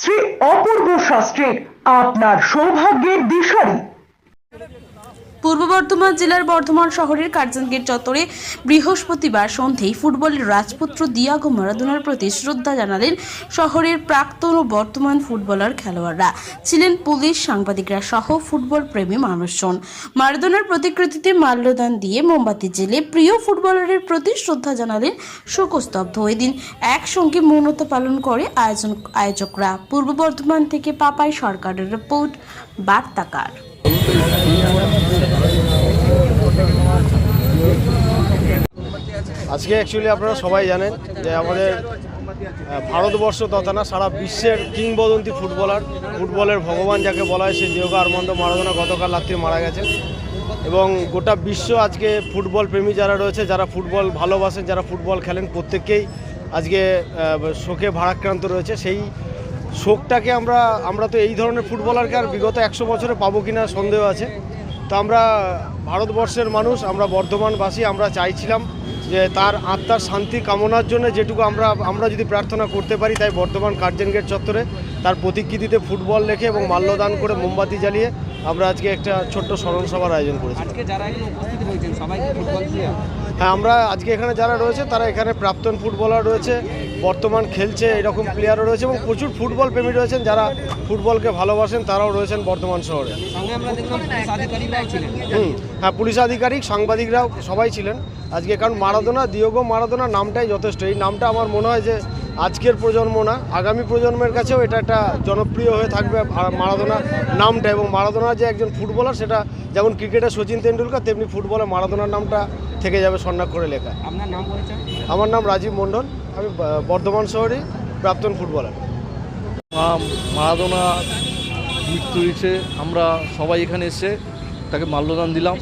Shri Apurba শাস্ত্রীর আপনার সৌভাগ্যের দিশারি। পূর্ব বর্ধমান জেলার বর্ধমান শহরের কার্জনগেট চত্বরে বৃহস্পতিবার সন্ধেয় ফুটবলের রাজপুত্র দিয়াগো মারাদোনার প্রতি শ্রদ্ধা জানালেন শহরের প্রাক্তন ও বর্তমান ফুটবলার খেলোয়াড়রা। ছিলেন পুলিশ সাংবাদিকরা সহ ফুটবল প্রেমী মানুষজন। মারাদোনার প্রতিকৃতিতে মাল্যদান দিয়ে মোমবাতি জেলে প্রিয় ফুটবলারের প্রতি শ্রদ্ধা জানালেন শোকস্তব্ধ। ওই দিন একসঙ্গে মৌনতা পালন করে আয়োজন আয়োজকরা। পূর্ব বর্ধমান থেকে পাপাই সরকারের রিপোর্ট, বার্তাকার। আজকে অ্যাকচুয়ালি আপনারা সবাই জানেন যে আমাদের ভারতবর্ষ তথা না সারা বিশ্বের কিংবদন্তি ফুটবলার, ফুটবলের ভগবান যাকে বলা হয় সেই দিয়োগা আর্মান্দ মারাদোনা গতকাল রাত্রে মারা গেছেন। এবং গোটা বিশ্ব আজকে ফুটবল প্রেমী যারা রয়েছে, যারা ফুটবল ভালোবাসেন, যারা ফুটবল খেলেন, প্রত্যেককেই আজকে শোকে ভারাক্রান্ত রয়েছে। সেই শোকটাকে আমরা আমরা তো এই ধরনের ফুটবলারকে আর বিগত একশো বছরে পাবো কিনা সন্দেহ আছে। তো আমরা ভারতবর্ষের মানুষ আমরা বর্ধমানবাসী আমরা চাইছিলাম যে তার আত্মার শান্তি কামনার জন্য যেটুকু আমরা আমরা যদি প্রার্থনা করতে পারি তাই বর্ধমান কার্জন গেট চত্বরে তার প্রতিকৃতিতে ফুটবল রেখে এবং মাল্যদান করে মোমবাতি জ্বালিয়ে আমরা আজকে একটা ছোট্ট স্মরণ সভার আয়োজন করেছি। হ্যাঁ আমরা আজকে এখানে যারা রয়েছে তারা এখানে প্রাক্তন ফুটবলার রয়েছে বর্তমান খেলছে এরকম প্লেয়ারও রয়েছে এবং প্রচুর ফুটবল প্রেমী রয়েছেন যারা ফুটবলকে ভালোবাসেন তারাও রয়েছেন বর্ধমান শহরে। হুম হ্যাঁ পুলিশ আধিকারিক সাংবাদিকরাও সবাই ছিলেন। আজকে কারণ মারাদোনা দিয়োগো মারাদোনা নামটাই যথেষ্ট। এই নামটা আমার মনে হয় যে আজকের প্রজন্ম না আগামী প্রজন্মের কাছেও এটা একটা জনপ্রিয় হয়ে থাকবে মারাদোনা নামটা এবং মারাদোনা যে একজন ফুটবলার সেটা যেমন ক্রিকেটে সচিন তেন্ডুলকার তেমনি ফুটবলে মারাদোনার নামটা থেকে যাবে স্বর্ণাক্ষরে লেখা। আপনার নাম আমার নাম রাজীব মণ্ডল। আমি বর্ধমান শহরেই প্রাক্তন ফুটবলার। মা- মারাদোনা মৃত্যু হয়েছে আমরা সবাই এখানে এসে তাকে মাল্যদান দিলাম।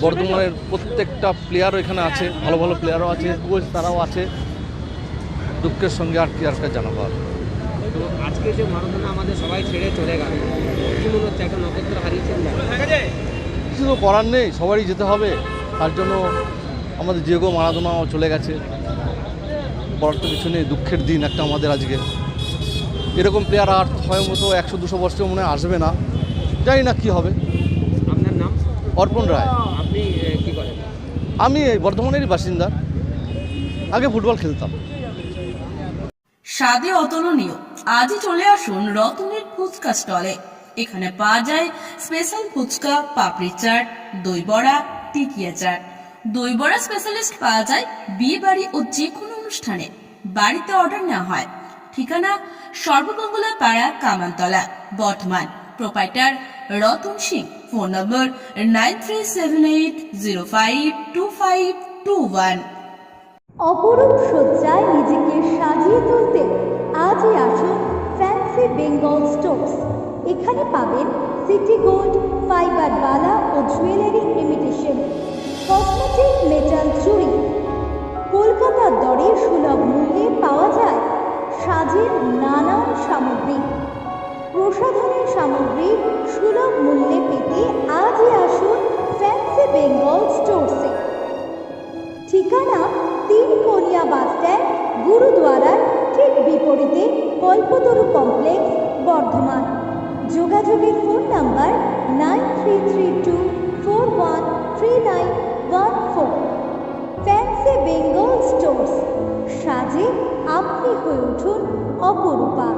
বর্ধমানের প্রত্যেকটা প্লেয়ারও এখানে আছে ভালো ভালো প্লেয়ারও আছে কোচ তারাও আছে। দুঃখের সঙ্গে আর কি আর একটা জানাব আর। তো আজকে যে মারাদোনা আমাদের সবাই ছেড়ে চলে গেল কি মনে হচ্ছে একটা নক্ষত্র হারিয়েছেন কিছু তো করার নেই সবারই যেতে হবে। তার জন্য আমাদের জিওগো মারাদোনাও চলে গেছে। বড় তো কিছু নেই দুঃখের দিন একটা আমাদের আজকে। এরকম প্লেয়ার আর হয় মতো একশো দুশো বছর মনে হয় আসবে না। জানি না কী হবে। আপনার নাম? অর্পণ রায়। আপনি কি করেন? আমি এই বর্ধমানেরই বাসিন্দা। আগে ফুটবল খেলতাম। স্বাদে অতুলনীয়। আজই চলে আসুন রতনের ফুচকা স্টলে। এখানে পাওয়া যায় স্পেশাল ফুচকা পাপড়ি চাট দই বড়া টিকিয়া চাট। দই বড়া স্পেশালিস্ট পাওয়া যায় বিয়ে বাড়ি ও যে কোনো অনুষ্ঠানে বাড়িতে অর্ডার নেওয়া হয়। ঠিকানা Sarbamangala Para Kamantala, Bardhaman. Proprietor Ratan Singh phone number nine three seven eight zero five two five two one অপরূপ সজ্জায় নিজেকে সাজিয়ে তুলতে আজই আসুন ফ্যান্সি বেঙ্গল স্টোর্স এখানে পাবেন সিটি গোল্ড ফাইবার বালা ও জুয়েলারি ইমিটেশন কসমেটিক মেটাল চুড়ি কলকাতার দরে সুলভ মূল্যে পাওয়া যায় সাজের নানান সামগ্রী। প্রসাধনের সামগ্রী সুলভ মূল্যে পেতে আজই আসুন ফ্যান্সি বেঙ্গল স্টোরসে। ঠিকানা তিন বাস স্ট্যান্ড, গুরুদুয়ারার ঠিক বিপরীতে কল্পতরু কমপ্লেক্স, বর্ধমান। যোগাযোগের phone number nine three three two four one three nine one four. Fancy Bengal stores সাজে আপনি হয়ে উঠুন অপরূপা।